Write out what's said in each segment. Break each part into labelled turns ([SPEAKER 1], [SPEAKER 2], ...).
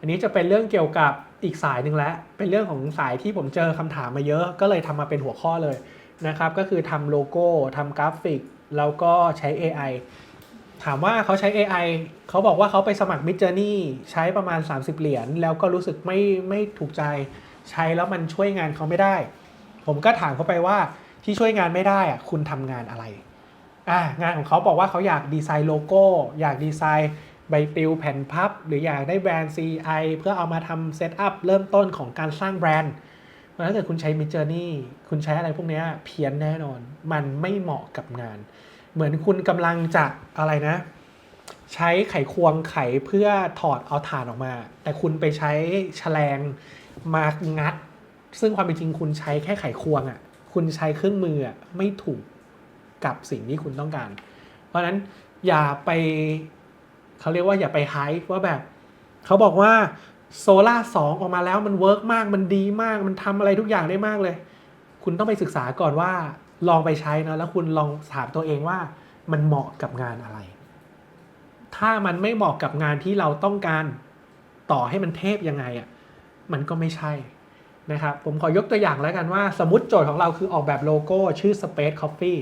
[SPEAKER 1] อันนี้จะเป็นเรื่องเกี่ยวกับอีกสายหนึ่งแล้ว เป็นเรื่องของสายที่ผมเจอคำถามมาเยอะ ก็เลยทำมาเป็นหัวข้อเลยนะครับ ก็คือทำโลโก้ทำกราฟิก แล้วก็ใช้ AI ถามว่าเขาใช้ AI เขาบอกว่าเขาไปสมัคร Mid Journey ใช้ประมาณ 30 เหรียญแล้วก็รู้สึกไม่ไม่ถูกใจ ใช้แล้วมันช่วยงานเขาไม่ได้ ผมก็ถามเขาไปว่าที่ช่วยงานไม่ได้อะคุณทำงานอะไรอ่างานของเขาบอกว่าเขาอยากดีไซน์โลโก้ อยากดีไซน์ ใบปลิวแผ่นพับ หรืออยากได้แบรนด์ CI เพื่อเอามาทำเซตอัพเริ่มต้นของการสร้างแบรนด์เพราะฉะนั้นถ้าเกิดคุณใช้ Mid Journey คุณใช้อะไรพวกนี้เพี้ยนแน่นอน มันไม่เหมาะกับงาน เหมือนคุณกำลังจะอะไรนะ ใช้ไขควงไขเพื่อถอดเอาถ่านออกมา แต่คุณไปใช้แฉลงมางัด ซึ่งความเป็นจริงคุณใช้แค่ไขควงอะ่ะคุณใช้เครื่องมือไม่ถูกกับสิ่งที่คุณต้องการ เพราะนั้นอย่าไป เขาเรียกว่าอย่าไปไฮป์ว่าแบบ เขาบอกว่าโซล่าสองออกมาแล้วมันเวิร์กมากมันดีมากมันทำอะไรทุกอย่างได้มากเลย คุณต้องไปศึกษาก่อนว่าลองไปใช้นะแล้วคุณลองถามตัวเองว่ามันเหมาะกับงานอะไร ถ้ามันไม่เหมาะกับงานที่เราต้องการต่อให้มันเทพยังไงอะ่ะมันก็ไม่ใช่นะครับผมขอยกตัวอย่างแล้วกันว่า สมมติโจทย์ของเราคือออกแบบโลโก้ชื่อ Space Coffee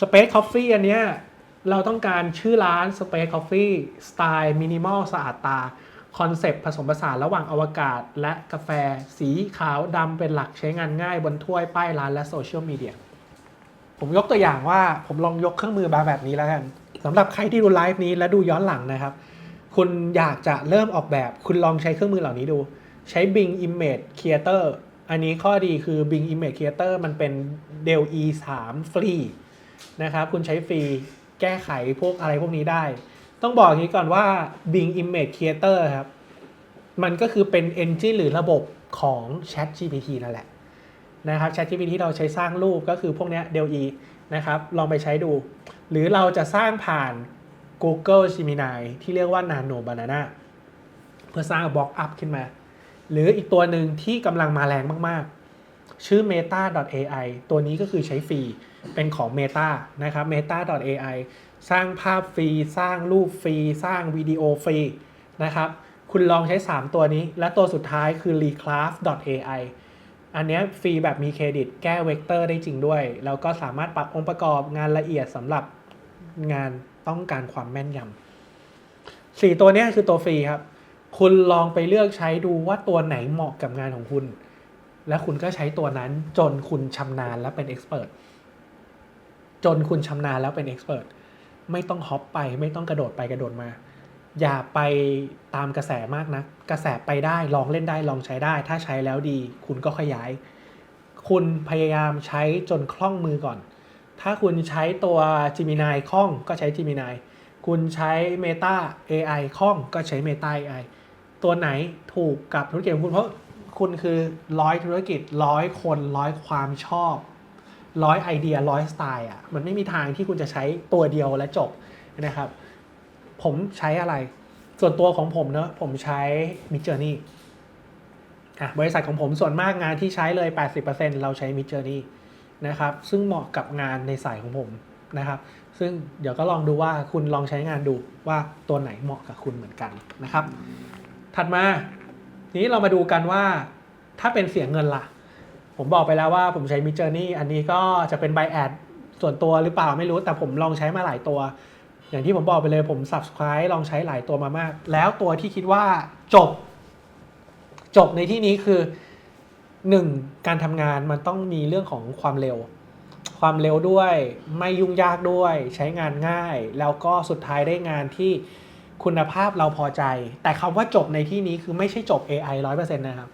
[SPEAKER 1] Space Coffee อันเนี้ย เราต้องการชื่อร้าน Space Coffee สไตล์มินิมอลสะอาดตาคอนเซปต์ผสมผสานระหว่างอวกาศ และกาแฟ สีขาวดำเป็นหลักใช้งานง่ายบนถ้วยป้ายร้านและโซเชียลมีเดียผมยกตัวอย่างว่าผมลองยกเครื่องมือมาแบบนี้แล้วกันสำหรับใครที่ดูไลฟ์นี้และดูย้อนหลังนะครับ คุณอยากจะเริ่มออกแบบ คุณลองใช้เครื่องมือเหล่านี้ดู ใช้ Bing Image Creator อันนี้ข้อดีคือ Bing Image Creator มันเป็น Dell E 3 ฟรีนะครับ คุณใช้ฟรี แก้ไขพวกอะไรพวกนี้ได้ ต้องบอกอย่างนี้ก่อนว่า Bing Image Creator ครับ มันก็คือเป็น engine หรือระบบของ Chat GPT นั่นแหละนะครับ Chat GPT ที่เราใช้สร้างรูปก็คือพวกนี้ย Dell E นะครับ ลองไปใช้ดู หรือเราจะสร้างผ่าน Google Gemini ที่เรียกว่า Nano Banana เพื่อสร้างบล็อกอัพขึ้นมา หรืออีกตัวหนึ่งที่กำลังมาแรงมากๆ ชื่อ meta.ai ตัวนี้ก็คือใช้ฟรี เป็นของ Meta นะครับ meta.ai สร้างภาพฟรี สร้างรูปฟรี สร้างวิดีโอฟรีนะครับ คุณลองใช้ 3 ตัวนี้ และตัวสุดท้ายคือ recraft.ai อันนี้ฟรีแบบมีเครดิตแก้เวกเตอร์ได้จริงด้วย แล้วก็สามารถปรับองค์ประกอบงานละเอียดสำหรับงานต้องการความแม่นยำสี่ตัวนี้คือตัวฟรีครับ คุณลองไปเลือกใช้ดูว่าตัวไหนเหมาะกับงานของคุณ และคุณก็ใช้ตัวนั้นจนคุณชำนาญและเป็นเอ็กซ์เพรสจนคุณชำนาญแล้วเป็นเอ็กซ์เพรสไม่ต้องฮอปไปไม่ต้องกระโดดไปกระโดดมา อย่าไปตามกระแสมากนะกระแสไปได้ลองเล่นได้ลองใช้ได้ ถ้าใช้แล้วดี คุณก็ขยาย คุณพยายามใช้จนคล่องมือก่อน ถ้าคุณใช้ตัว Gemini คล่องก็ใช้ Gemini คุณใช้ Meta AI คล่องก็ใช้ Meta AI ตัวไหนถูกกับธุรกิจของคุณเพราะ คุณคือร้อยธุรกิจร้อยคนร้อยความชอบร้อยไอเดียร้อยสไตล์อะมันไม่มีทางที่คุณจะใช้ตัวเดียวและจบนะครับ ผมใช้อะไร ส่วนตัวของผมเนอะผมใช้ Mid Journey อะบริษัทของผมส่วนมากงานที่ใช้เลย 80%เราใช้ Mid Journey นะครับซึ่งเหมาะกับงานในสายของผมนะครับ ซึ่งเดี๋ยวก็ลองดูว่าคุณลองใช้งานดูว่าตัวไหนเหมาะกับคุณเหมือนกันนะครับ ถัดมา ทีนี้เรามาดูกันว่าถ้าเป็นเสียเงินล่ะ ผมบอกไปแล้วว่าผมใช้ Mid Journey อันนี้ก็จะเป็น by ad ส่วนตัวหรือเปล่าไม่รู้ แต่ผมลองใช้มาหลายตัว อย่างที่ผมบอกไปเลยผม subscribe ลองใช้หลายตัวมามาก แล้วตัวที่คิดว่าจบ จบในที่นี้คือหนึ่งการทำงานมันต้องมีเรื่องของความเร็ว ความเร็วด้วยไม่ยุ่งยากด้วย ใช้งานง่าย แล้วก็สุดท้ายได้งานที่ คุณภาพเราพอใจ แต่คำว่าจบในที่นี้คือไม่ใช่จบ AI 100%นะครับ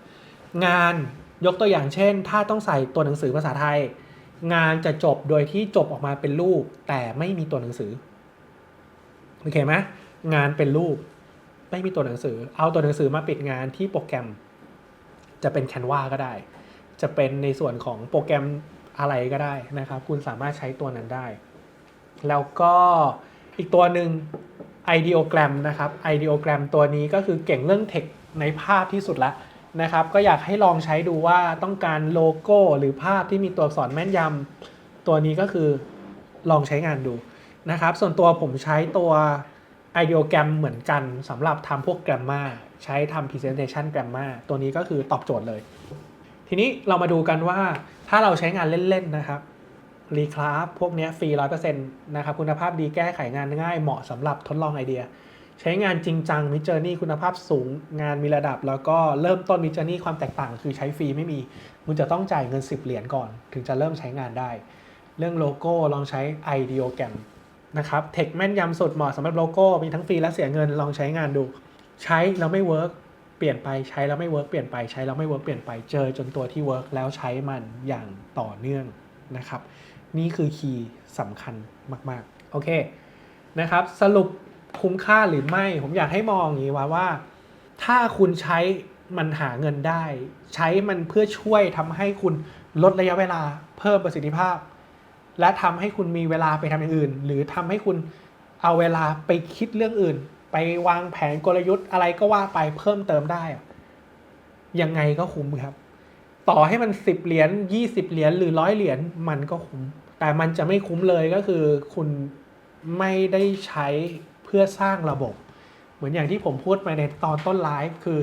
[SPEAKER 1] งานยกตัวอย่างเช่น ถ้าต้องใส่ตัวหนังสือภาษาไทย งานจะจบโดยที่จบออกมาเป็นรูป แต่ไม่มีตัวหนังสือโอเคไหมงานเป็นรูป ไม่มีตัวหนังสือ เอาตัวหนังสือมาปิดงานที่โปรแกรม จะเป็น Canva ก็ได้ จะเป็นในส่วนของโปรแกรมอะไรก็ได้นะครับ คุณสามารถใช้ตัวนั้นได้ แล้วก็อีกตัวหนึ่ง Ideogram นะครับ Ideogram ตัวนี้ก็คือเก่งเรื่องเทคในภาพที่สุดแล้วนะครับ ก็อยากให้ลองใช้ดูว่าต้องการโลโก้หรือภาพที่มีตัวอักษรแม่นยำตัวนี้ก็คือลองใช้งานดูนะครับ ส่วนตัวผมใช้ตัว ideogram เหมือนกันสำหรับทำพวก grammar ใช้ทำ presentation grammar ตัวนี้ก็คือตอบโจทย์เลย ทีนี้เรามาดูกันว่าถ้าเราใช้งานเล่น ๆ นะครับ รีคลาสพวกนี้ฟรีร้อยเปอร์เซ็นต์นะครับคุณภาพดีแก้ไขงานง่ายเหมาะสำหรับทดลองไอเดีย ใช้งานจริงจังมิจเจอร์นี่คุณภาพสูงงานมีระดับ แล้วก็เริ่มต้นมิจเจอร์นี่ความแตกต่าง คือใช้ฟรีไม่มี คุณจะต้องจ่ายเงิน 10 เหรียญก่อน ถึงจะเริ่มใช้งานได้ เรื่องโลโก้ลองใช้ ideogram นะครับเทคแม่นยำสุดเหมาะสำหรับโลโก้มีทั้งฟรีและเสียเงินลองใช้งานดู ใช้แล้วไม่เวิร์กเปลี่ยนไปใช้แล้วไม่เวิร์กเปลี่ยนไปใช้แล้วไม่เวิร์กเปลี่ยนไปเจอจนตัวที่เวิร์กแล้วใช้มันอย่างต่อเนื่องนะครับ นี่คือคีย์สำคัญมาก ๆ โอเคนะครับ สรุปคุ้มค่าหรือไม่ ผมอยากให้มองอย่างนี้ว่าว่า ถ้าคุณใช้มันหาเงินได้ ใช้มันเพื่อช่วยทำให้คุณลดระยะเวลาเพิ่มประสิทธิภาพ และทำให้คุณมีเวลาไปทำอย่างอื่น หรือทำให้คุณเอาเวลาไปคิดเรื่องอื่น ไปวางแผนกลยุทธ์อะไรก็ว่าไปเพิ่มเติมได้อะยังไงก็คุ้มครับ ต่อให้มัน 10 เหรียญ20 เหรียญหรือร้อยเหรียญมันก็คุ้ม แต่มันจะไม่คุ้มเลยก็คือคุณไม่ได้ใช้เพื่อสร้างระบบ เหมือนอย่างที่ผมพูดไปในตอนต้นไลฟ์คือ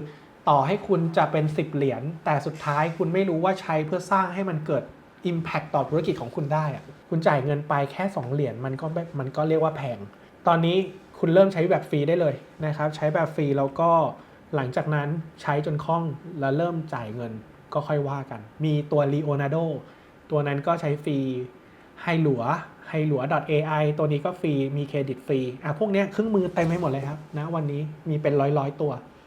[SPEAKER 1] ต่อให้คุณจะเป็น 10 เหรียญแต่สุดท้ายคุณไม่รู้ว่าใช้เพื่อสร้างให้มันเกิด Impact ต่อธุรกิจของคุณได้อะคุณจ่ายเงินไปแค่ 2 เหรียญมันก็มันก็เรียกว่าแพง ตอนนี้คุณเริ่มใช้แบบฟรีได้เลยนะครับ ใช้แบบฟรีแล้วก็หลังจากนั้นใช้จนคล่องแล้วเริ่มจ่ายเงิน ก็ค่อยว่ากัน มีตัว Leonardo ตัวนั้นก็ใช้ฟรีไฮหลัวไฮหลัว .ai ตัวนี้ก็ฟรี มีเครดิตฟรี อะพวกเนี้ยเครื่องมือเต็มไปหมดเลยครับนะวันนี้มีเป็นร้อยๆตัว